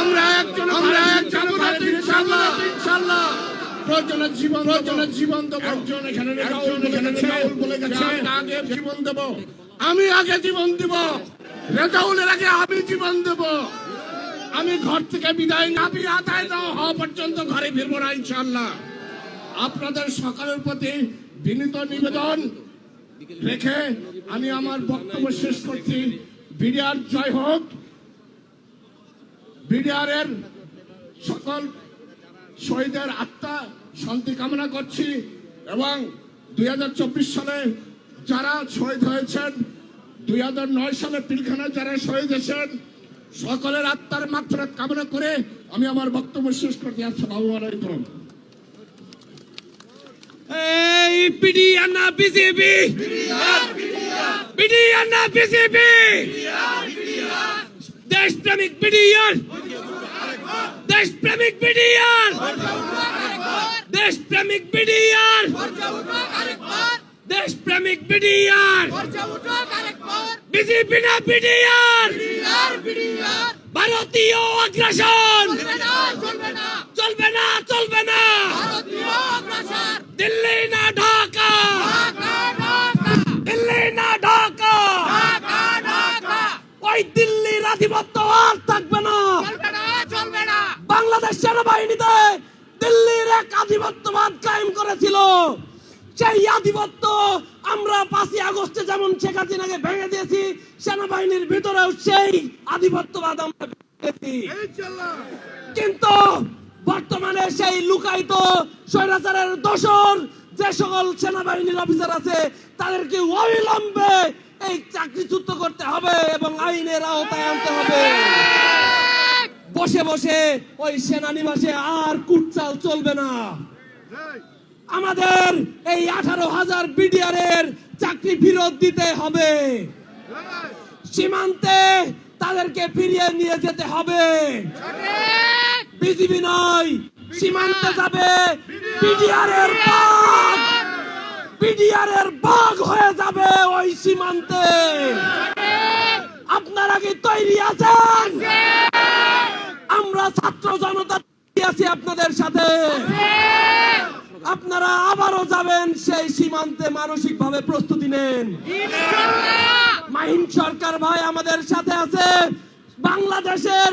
আমরা একজন আমরা জীবন জীবন আগে আমি আগে জীবন দিব। রেজাউলের আগে আমি জীবন দেব। আমি ঘর থেকে বিদায় না আমি আদায় দেওয়া হওয়া পর্যন্ত ঘরে ফিরবো না, ইনশাআল্লাহ। আপনাদের সকালের প্রতি বিনীত নিবেদন। রেখে আমি আমার বক্তব্য শেষ করছি। বিডিআর জয় হোক। বিডিআরের সকল শহীদের আত্মা শান্তি কামনা করছি এবং দুই সালে যারা শহীদ হয়েছেন, দুই হাজার নয় সালে পিলখানায় যারা শহীদ হয়েছেন, সকলের আত্মার মাত্রাত কামনা করে আমি আমার বক্তব্য শেষ করতে আসসালামু আলাইকুম। এই বিডিআনা বিজেপি। বিডিআনা বিজেপি। দেশপ্রেমিক বিডিআর দেশপ্রেমিক বিডিআর দেশপ্রেমিক বিডিআর দেশপ্রেমিক বিডিআর বিজেপি না বিডিআর ভারতীয় আগ্রাসন দিল্লির আধিপত্য আর থাকবে না। বাংলাদেশ সেনাবাহিনীতে দিল্লির এক আধিপত্যবাদ কায়েম করেছিল। সেই আধিপত্য আমরা পাঁচই আগস্টে যেমন শেখ হাসিনাকে ভেঙে দিয়েছি সেনাবাহিনীর ভিতরেও সেই আধিপত্যবাদ আমরা কিন্তু বর্তমানে সেই লুকায়িত স্বৈরাচারের দোষর যে সকল সেনাবাহিনীর অফিসার আছে তাদেরকে অবিলম্বে এই চাকরিচ্যুত করতে হবে এবং আইনের আওতায় আনতে হবে। বসে বসে ওই সেনানিবাসে আর কুটচাল চলবে না। আমাদের এই আঠারো হাজার বিডিআর এর চাকরি ফেরত দিতে হবে। সীমান্তে তাদেরকে ফিরিয়ে নিয়ে যেতে হবে। বিজিবি নয়, সীমান্তে যাবে বিডিআর এর বিডিআর এর বাঘ হয়ে যাবে ওই সীমান্তে। আপনারা কি তৈরি আছেন? আমরা ছাত্র জনতা আছি আপনাদের সাথে। আপনারা আবারও যাবেন সেই সীমান্তে মানসিক ভাবে প্রস্তুতি নেন। মাহিন সরকার ভাই আমাদের সাথে আছে। বাংলাদেশের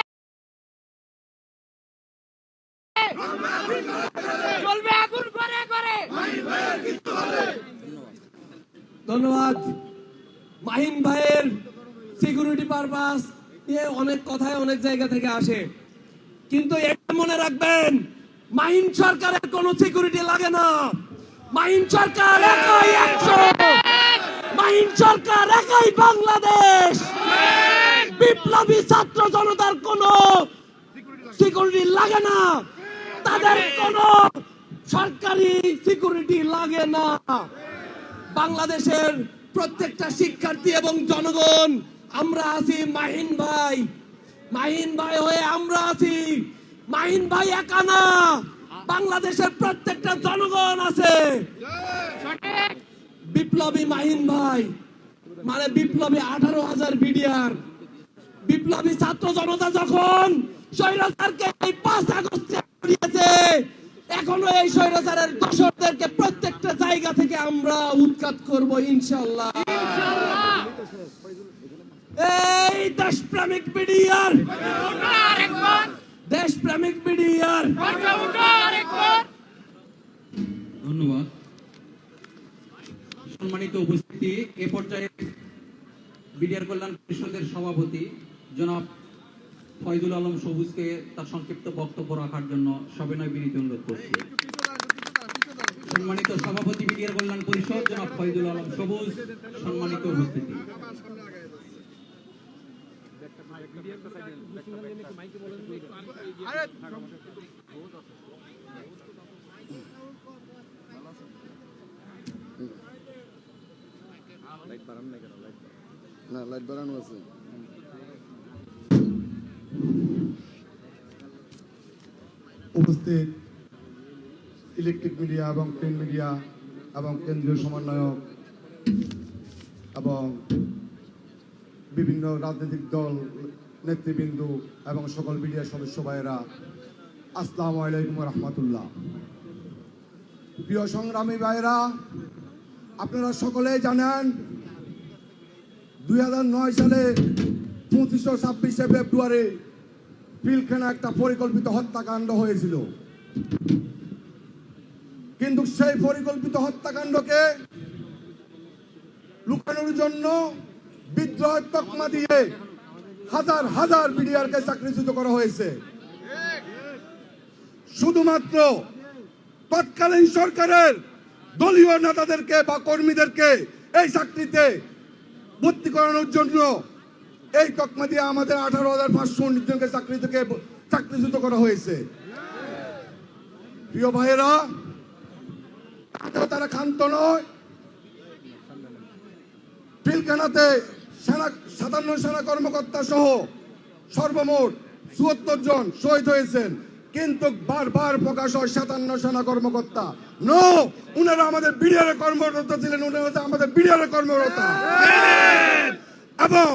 চলবে ধন্যবাদ। মাহিন ভাইয়ের সিকিউরিটি পারপাস নিয়ে অনেক কথায় অনেক জায়গা থেকে আসে। কিন্তু এটা মনে রাখবেন মাহিন সরকারের কোনো সিকিউরিটি লাগে না। মাহিন সরকার একাই একশো। মাহিন সরকার একাই বাংলাদেশ। বিপ্লবী ছাত্র জনতার কোনো সিকিউরিটি লাগে না। তাদের কোনো সরকারি সিকিউরিটি লাগে না। বাংলাদেশের প্রত্যেকটা শিক্ষার্থী এবং জনগণ আমরা আছি মাহিন ভাই। মাহিন ভাই হয়ে আমরা আছি। মাহিন ভাই একা না। বাংলাদেশের প্রত্যেকটা জনগণ আছে। বিপ্লবী মাহিন ভাই মানে বিপ্লবী আঠারো হাজার বিডিআর। বিপ্লবী ছাত্র জনতা যখন স্বৈরাচারকে এই পাঁচ আগস্টে হারিয়েছে এখনও এই স্বৈরাচারের দোষরদেরকে প্রত্যেকটা জায়গা থেকে আমরা উৎখাত করব, ইনশাল্লাহ। এই আরেকবার দেশপ্রেমিক বিডিআর উঠো উঠো আরেকবার ধন্যবাদ। সম্মানিত উপস্থিতি, এ পর্যায়ে বিডিআর কল্যাণ পরিষদের সভাপতি জনাব ফয়জুল আলম সবুজকে তার সংক্ষিপ্ত বক্তব্য রাখার জন্য সবিনয় বিনীত অনুরোধ করছি। সম্মানিত সভাপতি বিডিআর কল্যাণ পরিষদ, জনাব ফয়জুল আলম সবুজ, সম্মানিত উপস্থিতি। লাইট বাড়ানো আছে। উপস্থিত ইলেকট্রিক মিডিয়া এবং প্রিন্ট মিডিয়া এবং কেন্দ্রীয় সমন্বয়ক এবং বিভিন্ন রাজনৈতিক দল, নেতৃবৃন্দ এবং সকল মিডিয়া সদস্য ভাইয়েরা, আসসালামু আলাইকুম রহমতুল্লাহ। প্রিয় সংগ্রামী ভাইয়েরা, আপনারা সকলেই জানেন দুই হাজার নয় সালে পঁচিশশো ছাব্বিশে ফেব্রুয়ারি পিলখানা একটা পরিকল্পিত হত্যাকাণ্ড হয়েছিল। কিন্তু সেই পরিকল্পিত হত্যাকাণ্ডকে লুকানোর জন্য বিদ্রোহ তকমা দিয়ে হাজার হাজার বিডিআরকে চাকরিচ্যুত করা হয়েছে। শুধুমাত্র তৎকালীন সরকারের দলীয় নেতাদেরকে বা কর্মীদেরকে এই চাকরিতে ভর্তি করানোর জন্য এই তকমা দিয়ে আমাদের আঠারো হাজার পাঁচশো উনিশ জনকে চাকরি থেকে চাকরিচ্যুত করা হয়েছে। প্রিয় ভাইয়েরা তারা ক্ষান্ত নয়। পিলখানাতে সেনা সাতান্ন সেনা কর্মকর্তা সহ সর্বমোট চুয়াত্তর জন শহীদ হয়েছেন। কিন্তু বারবার প্রকাশ হয় সাতান্ন সেনা কর্মকর্তা। নো উনারা আমাদের বিডিআর কর্মরত ছিলেন উনারা আমাদের বিডিআর কর্মকর্তা। এবং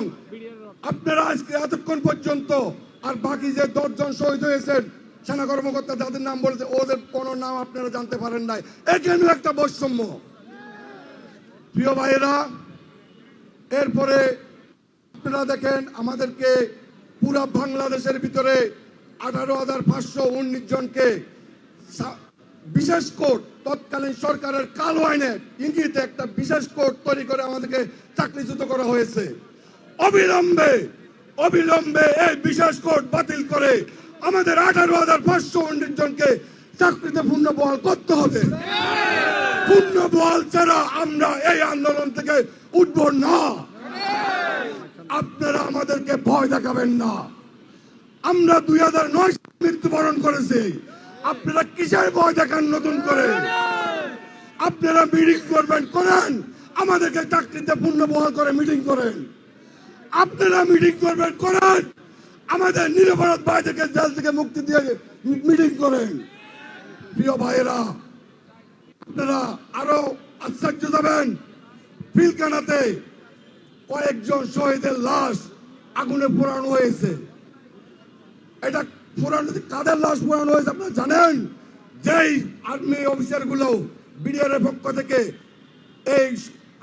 আপনারা আজকে এতক্ষণ পর্যন্ত আর বাকি যে দশজন শহীদ হয়েছেন, সেনা কর্মকর্তা যাদের নাম বলেছে, ওদের কোনো নাম আপনারা জানতে পারেন নাই। এখানেও একটা বৈষম্য। প্রিয় ভাইয়েরা, এরপরে আপনারা দেখেন আমাদেরকে পুরা বাংলাদেশের ভিতরে আঠারো হাজার পাঁচশো উনিশ জনকে বিশেষ কোর্ট, তৎকালীন সরকারের কালো আইনের ইঙ্গিতে একটা বিশেষ কোর্ট তৈরি করে আমাদেরকে চাকরিচ্যুত করা হয়েছে। অবিলম্বে অবিলম্বে এই বিশেষ কোর্ট বাতিল করে আমাদের আঠারো হাজার পাঁচশো উনিশ জনকে চাকরিতে পূর্ণ বহাল করতে হবে। পূর্ণ বহাল ছাড়া আমরা এই আন্দোলন থেকে উঠবো না। আপনারা আমাদেরকে ভয় দেখাবেন না। আমরা দুই হাজার নয় মৃত্যুবরণ করেছি। আপনারা কিসের ভয় দেখান নতুন করে? আপনারা মিটিং করবেন, করেন। আমাদেরকে চাকরিতে পূর্ণ বহাল করে মিটিং করেন। আপনারা মিটিং করবেন, করেন। আমাদের নিরপরাধ ভাইদেরকে জেল থেকে মুক্তি দিয়ে মিটিং করেন। প্রিয় ভাইয়েরা, আপনারা আরও আশ্চর্য যাবেন পিলকানাতে কয়েকজন শহীদের লাশ আগুনে পোড়ানো হয়েছে। এটা পোড়ানো, কাদের লাশ পোড়ানো হয়েছে আপনারা জানেন? যেই আর্মি অফিসারগুলো বিডিআর পক্ষ থেকে এই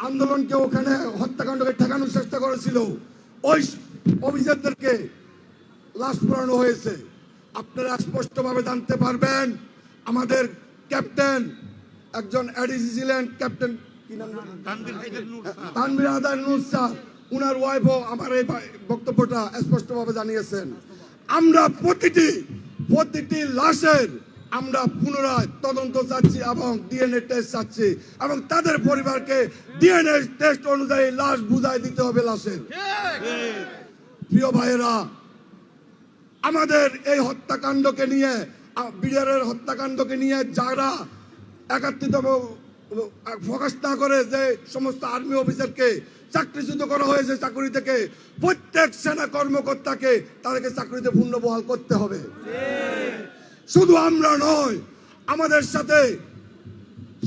আন্দোলনকে ওখানে হত্যাকাণ্ডকে ঠেকানোর চেষ্টা করেছিল। ওই অফিসারদেরকে লাশ পোড়ানো হয়েছে। আপনারা স্পষ্টভাবে জানতে পারবেন আমাদের ক্যাপ্টেন একজন এডিসি ছিলেন ক্যাপ্টেন নাম আদার নূর স্যার। উনার ওয়াইফও আমার এই বক্তব্যটা স্পষ্টভাবে জানিয়েছেন। আমরা প্রতিটি প্রতিটি লাশের আমরা পুনরায় তদন্ত চাচ্ছি এবং ডিএনএ টেস্ট চাচ্ছি এবং তাদের পরিবারকে ডিএনএ টেস্ট অনুযায়ী লাশ বুঝাই দিতে হবে লাশের। প্রিয় ভাইয়েরা, আমাদের এই হত্যাকাণ্ডকে নিয়ে, বিডিআরের হত্যাকাণ্ডকে নিয়ে যারা একাত্রিত ফোকাস না করে যে সমস্ত আর্মি অফিসারকে চাকরিচ্যুত করা হয়েছে চাকরি থেকে, প্রত্যেক সেনা কর্মকর্তাকে তাদেরকে চাকরিতে পূর্ণ বহাল করতে হবে। শুধু আমরা নয়, আমাদের সাথে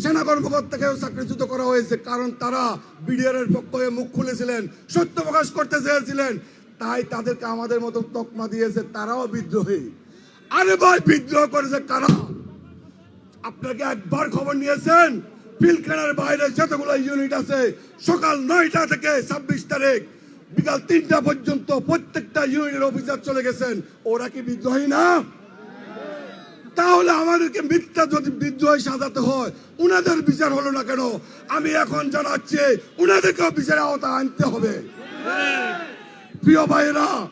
সেনা কর্মকর্তাকেও চাকরিচ্যুত করা হয়েছে, কারণ তারা বিডিআর এর পক্ষ হয়ে মুখ খুলেছিলেন, সত্য প্রকাশ করতে চেয়েছিলেন। তাই তাদেরকে আমাদের মতো তকমা দিয়েছে, তারাও বিদ্রোহী। আরে ভাই, বিদ্রোহ করেছে কারা? আপনাকে একবার খবর নিয়েছেন? পিলখানার বাইরে যতগুলো ইউনিট আছে, সকাল নয়টা থেকে ছাব্বিশ তারিখ বিকাল তিনটা পর্যন্ত প্রত্যেকটা ইউনিটের অফিসার চলে গেছেন। ওরা কি বিদ্রোহী না? তাহলে আমাদেরকে মিথ্যা যদি বিদ্রোহী সাজাতে হয়, উনাদের বিচার হলো না কেন? আমি এখন জানাচ্ছি, উনাদেরকেও বিচারের আওতা আনতে হবে। প্রিয় ভাইয়েরা,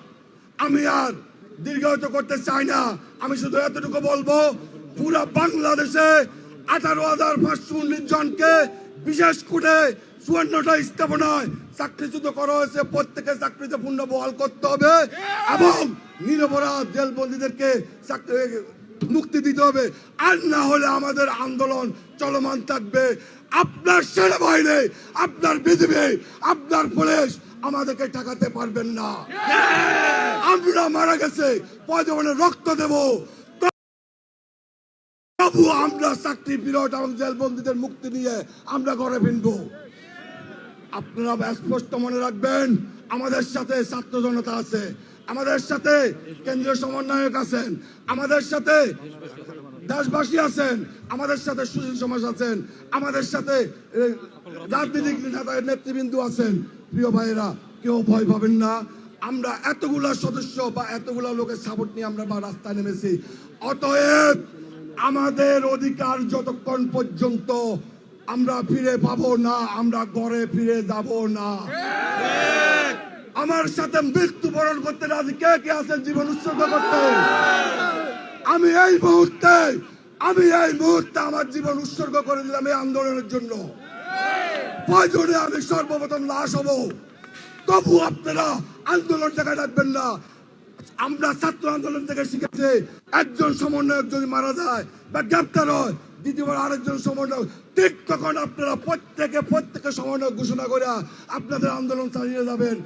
আমি আর দীর্ঘায়িত করতে চাই না। আমি শুধু এতটুকু বলব, পুরা বাংলাদেশে আঠারো হাজার পাঁচশো উনিশ জনকে বিশেষ করে চুয়ান্নটা স্থাপনায় চাকরিচ্যুত করা হয়েছে। প্রত্যেকে চাকরিতে পূর্ণ বহাল করতে হবে এবং নিরপরাধ জেলবন্দীদেরকে চাকরি- মুক্তি দিতে হবে। আর না হলে আমাদের আন্দোলন চলমান থাকবে। আপনার সেনাবাহিনী, আপনার বিজিবি, আপনার পুলিশ আমাদেরকে ঠেকাতে পারবেন না। আমরা মারা গেছে পয়জনে রক্ত দেব। তবু আমরা চাকরি জেলবন্দীদের মুক্তি নিয়ে আমরা ঘরে ফিরবো। আপনারা স্পষ্ট মনে রাখবেন, আমাদের সাথে ছাত্র জনতা আছে। আমাদের সাথে কেন্দ্রীয় সমন্বয়ক আছেন, আমাদের সাথে দেশবাসী আছেন, আমাদের সাথে সুশীল সমাজ আছেন, আমাদের সাথে রাজনৈতিক নেতা, নেতৃবৃন্দ আছেন। প্রিয় ভাইয়েরা, কেউ ভয় পাবেন না। আমরা এতগুলা সদস্য বা এতগুলা লোকের সাপোর্ট নিয়ে আমরা বা রাস্তায় নেমেছি। অতএব আমাদের অধিকার যতক্ষণ পর্যন্ত আমরা ফিরে পাবো না, আমরা ঘরে ফিরে যাব না। আমার সাথে মৃত্যুবরণ করতে রাজি কে কে আছেন জীবন উৎসর্গ করতে? আমি এই মুহূর্তে, আমি এই মুহূর্তে আমার জীবন উৎসর্গ করে দিলাম এই আন্দোলনের জন্য। প্রয়োজনে আমি সর্বপ্রথম লাশ হব? তবু আপনারা আন্দোলন জায়গায় রাখবেন না। আমরা ছাত্র আন্দোলন থেকে শিখেছি, একজন সমন্বয়ক যদি মারা যায় বা গ্রেপ্তার হয় দ্বিতীয়বার আরেকজন সমন্বয়ক, ঠিক তখন আপনারা প্রত্যেকে প্রত্যেকে সমন্বয়ক ঘোষণা করে আপনাদের আন্দোলন চালিয়ে যাবেন।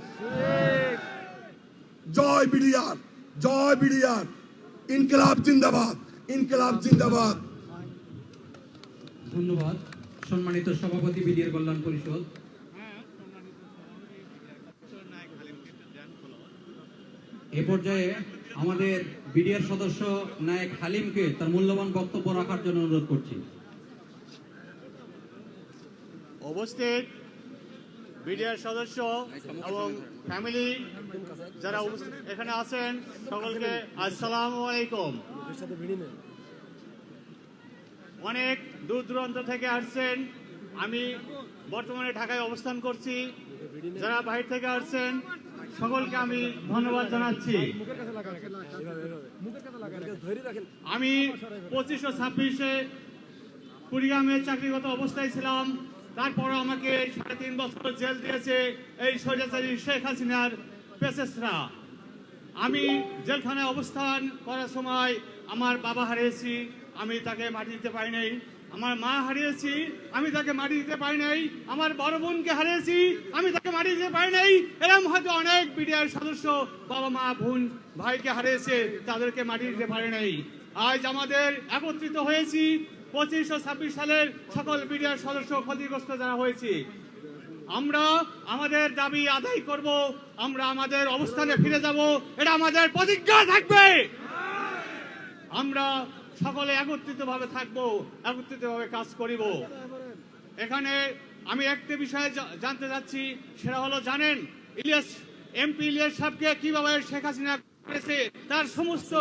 জয় বিডিআর জয় বিডিআর। ইনকলাব জিন্দাবাদ ইনকলাব জিন্দাবাদ। ধন্যবাদ। সম্মানিত সভাপতি বিডিআর কল্যাণ পরিষদ। এ পর্যায়ে আমাদের বিডিআর সদস্য নায়ক হালিমকে তার মূল্যবান বক্তব্য রাখার জন্য অনুরোধ করছি। উপস্থিত বিডিআর সদস্য এবং ফ্যামিলি যারা এখানে আছেন, সকলকে আসসালামু আলাইকুম। অনেক দূর দূরান্ত থেকে আসছেন। আমি বর্তমানে ঢাকায় অবস্থান করছি। যারা বাইরে থেকে আসছেন সকলকে আমি ধন্যবাদ জানাচ্ছি। আমি পঁচিশশো ছাব্বিশে কুড়িগ্রামে চাকরিগত অবস্থায় ছিলাম। তারপরে আমাকে সাড়ে তিন বছর জেল দিয়েছে এই স্বৈরাচারী শেখ হাসিনার পেসেসরা আমি জেলখানায় অবস্থান করার সময় আমার বাবা হারিয়েছি, আমি তাকে মাটি দিতে পারি নাই আমার মা হারিয়েছি, আমি তাকে মাটি দিতে পারি নাই, আমার বড় বোনকে হারিয়েছি, আমি তাকে মাটি দিতে পারি নাই। এরকম হয়তো অনেক বিডিআর সদস্য বাবা মা, বোন, ভাইকে হারিয়েছে, তাদেরকে মাটি দিতে পারি নাই। আজ আমাদের একত্রিত হয়েছি পঁচিশশো ছাব্বিশ সালের সকল বিডিআর সদস্য ক্ষতিগ্রস্ত যারা হয়েছি। আমরা আমাদের দাবি আদায় করব, আমরা আমাদের অবস্থানে ফিরে যাব, এটা আমাদের প্রতিজ্ঞা থাকবে। আমরা সকলে একত্রিত ভাবে থাকব একত্রিত ভাবে কাজ করিব। এখানে আমি একটি বিষয়ে জানতে যাচ্ছি, সেটা হলো জানেন, ইলিয়াস, এমপি ইলিয়াস সাহেবকে কীভাবে শেখ হাসিনা করেছে, তার সমস্ত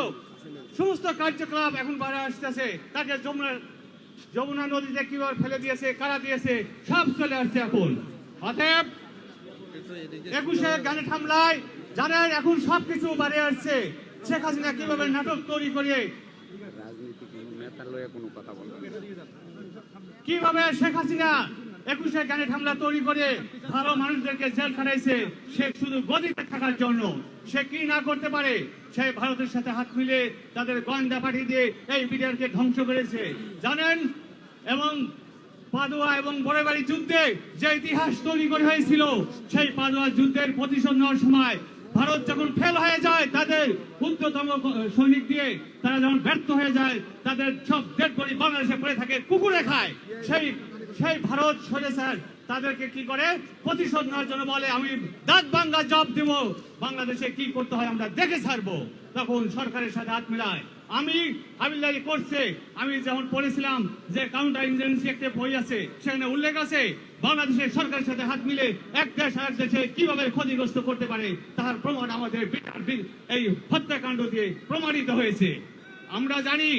সমস্ত কার্যকলাপ এখন বাইরে আসতেছে, তাকে যমুনা যমুনা নদীতে কীভাবে ফেলে দিয়েছে, কারা দিয়েছে, সব চলে আসছে এখন। অতএব, একুশে গানে হামলায় জানেন এখন সবকিছু বাড়ে আসছে, শেখ হাসিনা কীভাবে নাটক তৈরি করে কীভাবে শেখ হাসিনা একুশে গানে হামলা তৈরি করে ভালো মানুষদেরকে জেল খাটাইছে, সে শুধু গদিতে থাকার জন্য। সে কি না করতে পারে? সে ভারতের সাথে হাত মিলে তাদের গয়না পাঠিয়ে দিয়ে এই বিডিআরকে ধ্বংস করেছে। জানেন? এবং পাদুয়া এবং বড়বাড়ি যুদ্ধে যে ইতিহাস তৈরি করে হয়েছিল, সেই পাদুয়া যুদ্ধের প্রতিশোধ নেওয়ার সময় ভারত যখন ফেল হয়ে যায়, তাদের ক্ষুদ্রতম সৈনিক দিয়ে তারা যখন ব্যর্থ হয়ে যায়, তাদের সব ডেড বডি বাংলাদেশে পড়ে থাকে, কুকুরে খায়। সেই সেই ভারত সরে স্যার, তাদেরকে কি করে? প্রতিশোধ নেওয়ার জন্য বলে, আমি দাঁত বাংলা জব দেব। বাংলাদেশে কি করতে হয় আমরা দেখে ছাড়বো। তখন সরকারের সাথে হাত মিলায়। আমি হাবিলদারি করছে আমি যখন পড়েছিলাম, যে কাউন্টার ইঞ্জেন্সি একটা বই আছে, সেখানে উল্লেখ আছে বাংলাদেশের সরকারের সাথে হাত মিলে এক দেশ আর দেশে কীভাবে ক্ষতিগ্রস্ত করতে পারে, তার প্রমাণ আমাদের এই হত্যাকাণ্ড দিয়ে প্রমাণিত হয়েছে। আমরা জানি,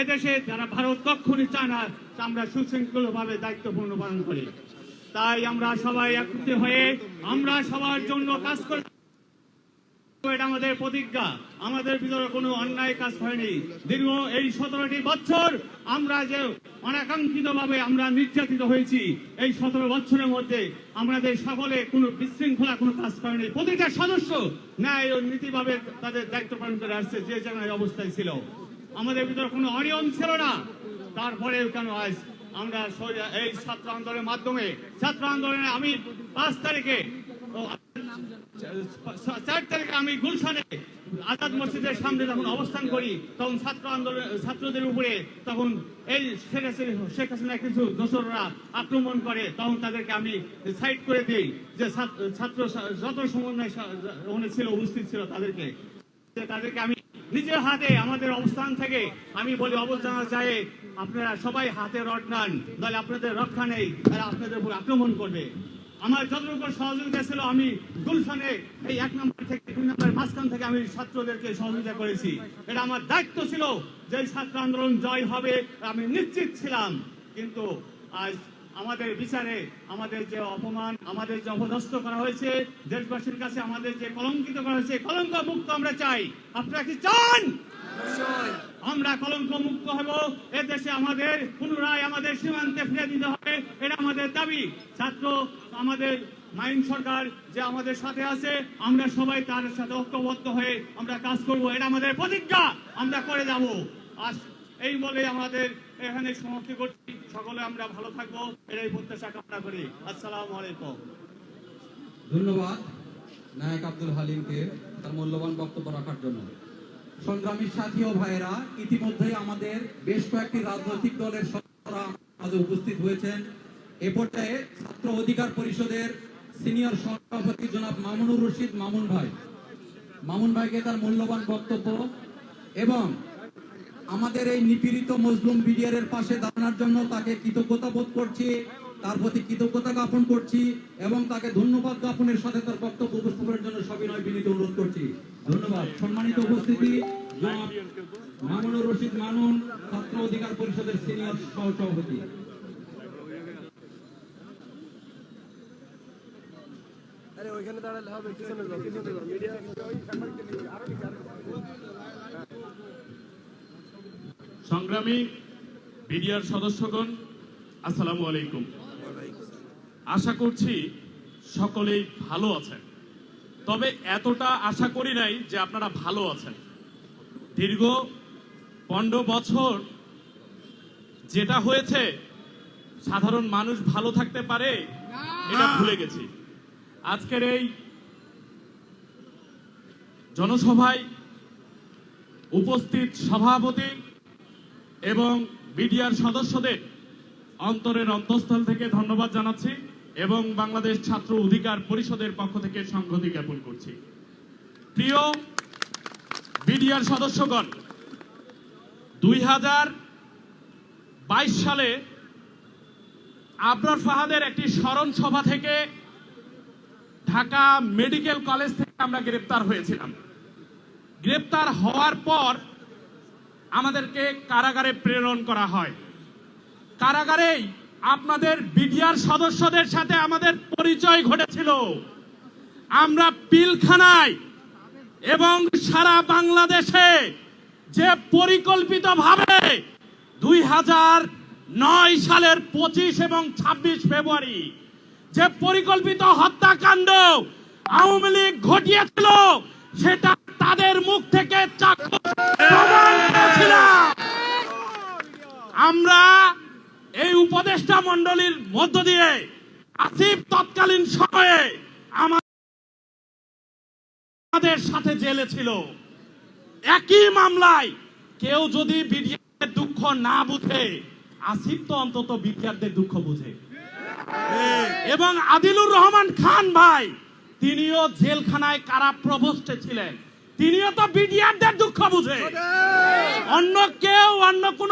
এদেশে যারা ভারত কখনই চায় না, আমরা সুশৃঙ্খল ভাবে দায়িত্বপূর্ণ পালন করি। তাই আমরা সবাই একত্রিত হয়ে আমরা সবার জন্য কাজ করে এটা আমাদের প্রতিজ্ঞা। আমাদের ভিতরে কোনো অন্যায় কাজ হয়নি। দীর্ঘ এই সতেরোটি বছর আমরা যে অনাকাঙ্ক্ষিত ভাবে আমরা নির্যাতিত হয়েছি, এই সতেরো বছরের মধ্যে আমাদের সকলে কোনো বিশৃঙ্খলা, কোনো কাজ করেনি প্রতিটা সদস্য ন্যায় ও নীতিভাবে তাদের দায়িত্ব পালন করে আসছে, যে যেখানে অবস্থায় ছিল। আমাদের ভিতরে কোনো অনিয়ম ছিল না। তারপরেও কেন আজ আমরা এই ছাত্র আন্দোলনের মাধ্যমে ছাত্র আন্দোলনে আমি পাঁচ তারিখে চার আমি গুলশানে আজাদ মসজিদের সামনে যখন অবস্থান করি, তখন ছাত্র আন্দোলন, ছাত্রদের উপরে তখন এই শেখ হাসিনা কিছু দোসররা আক্রমণ করে, তখন তাদেরকে আমি সাইড করে দিই যে ছাত্র যত সমন্বয় ছিল, উপস্থিত ছিল তাদেরকে। তাদেরকে আমি নিজের হাতে আমাদের অবস্থান থেকে আমি বলি, অবস্থান চাই আপনারা সবাই হাতে রড নেন, তাহলে আপনাদের রক্ষা নেই, তারা আপনাদের উপর আক্রমণ করবে। আমার যতটুকু সহযোগিতা ছিল, আমি গুলশানে এই এক নম্বর থেকে দুই নম্বর মাঝখান থেকে আমি ছাত্রদেরকে সহযোগিতা করেছি। এটা আমার দায়িত্ব ছিল যে ছাত্র আন্দোলন জয় হবে, আমি নিশ্চিত ছিলাম। কিন্তু আজ আমাদের বিচারে আমাদের যে অপমান, আমাদের যে অপদস্থ করা হয়েছে, দেশবাসীর কাছে আমাদের যে কলঙ্কিত করা হয়েছে কলঙ্ক মুক্ত আমরা চাই। আপনারা কি চান? আমরা কলঙ্ক মুক্ত হব। এ দেশে আমাদের পুনরায় আমাদের সীমান্তে ফিরে দিতে হবে। এটা আমাদের দাবি। ছাত্র, আমাদের মাইন সরকার যে আমাদের সাথে আছে, আমরা সবাই তার সাথে ঐক্যবদ্ধ হয়ে আমরা কাজ করব। এটা আমাদের প্রতিজ্ঞা। আমরা করে যাব। আজ এই বলে আমাদের এখানে সমাপ্তি করছি। সকলে আমরা ভালো থাকব। এটাই প্রত্যাশা কামনা করি। আসসালাম আলাইকুম। ধন্যবাদ। নায়ক আব্দুল হালিমকে তার মূল্যবান বক্তব্য রাখার জন্য। সংগ্রামী সাথী ও ভাইয়েরা, ইতিমধ্যেই আমাদের বেশ কয়েকটি রাজনৈতিক দলের সদস্যরা আমাদের উপস্থিত হয়েছেন। এ পর্যায়ে ছাত্র অধিকার পরিষদের সিনিয়র সভাপতি জনাব মামুনুর রশিদ মামুন ভাই। মামুন ভাইকে তার মূল্যবান বক্তব্য এবং আমাদের এই নিপীড়িত মজলুম বিডিআরের পাশে দাঁড়ানোর জন্য তাকে কৃতজ্ঞতা বোধ করছি, তার প্রতি কৃতজ্ঞতা জ্ঞাপন করছি এবং তাকে ধন্যবাদ জ্ঞাপনের সাথে তার বক্তব্য উপস্থাপনের জন্য সবিনয় বিনীত অনুরোধ করছি। ধন্যবাদ। সম্মানিত উপস্থিতি মামুনুর রশিদ মানুন ছাত্র অধিকার পরিষদের সিনিয়র সহ সভাপতি সংগ্রামী বিডিআর সদস্যগণ আসসালামু আলাইকুম। আশা করছি সকলেই ভালো আছেন। তবে এতটা আশা করি নাই যে আপনারা ভালো আছেন। দীর্ঘ পনেরো বছর যেটা হয়েছে, সাধারণ মানুষ ভালো থাকতে পারে, এটা ভুলে গেছি। আজকের এই জনসভায় উপস্থিত সভাপতি এবং বিডিআর সদস্যদের অন্তরের অন্তঃস্থল থেকে ধন্যবাদ জানাচ্ছি। এবং বাংলাদেশ ছাত্র অধিকার পরিষদের পক্ষ থেকে সংহতি জ্ঞাপন করছি। প্রিয় বিডিআর সদস্যগণ, দুই হাজার বাইশ সালে আবরার ফাহাদের একটি স্মরণ সভা থেকে ঢাকা মেডিকেল কলেজ থেকে আমরা গ্রেপ্তার হয়েছিলাম। গ্রেপ্তার হওয়ার পর আমাদেরকে কারাগারে প্রেরণ করা হয়। কারাগারেই আপনাদের বিডিআর সদস্যদের সাথে আমাদের পরিচয় ঘটেছিল। আমরা পিলখানায় এবং সারা বাংলাদেশে যে পরিকল্পিতভাবে দুই হাজার নয় সালের পঁচিশ এবং ছাব্বিশ ফেব্রুয়ারি যে পরিকল্পিত হত্যাকাণ্ড আওয়ামী লীগ ঘটিয়েছিল, সেটা তাদের মুখ থেকে প্রমাণ আমরা এই উপদেষ্টা মন্ডলীর মধ্য দিয়ে আসিফ তৎকালীন সময়ে আমাদের সাথে জেলে ছিল। একই মামলায় কেউ যদি বিডিআর দুঃখ না বুঝে, আসিফ তো অন্তত বিডিআরদের দুঃখ বুঝে। এবং আদিলুর রহমান খান ভাই, তিনিও জেলখানায় কারা প্রভোস্টে ছিলেন। তিনিও তো বিডিআরদের দুঃখ বুঝে। অন্য কেউ, অন্য কোন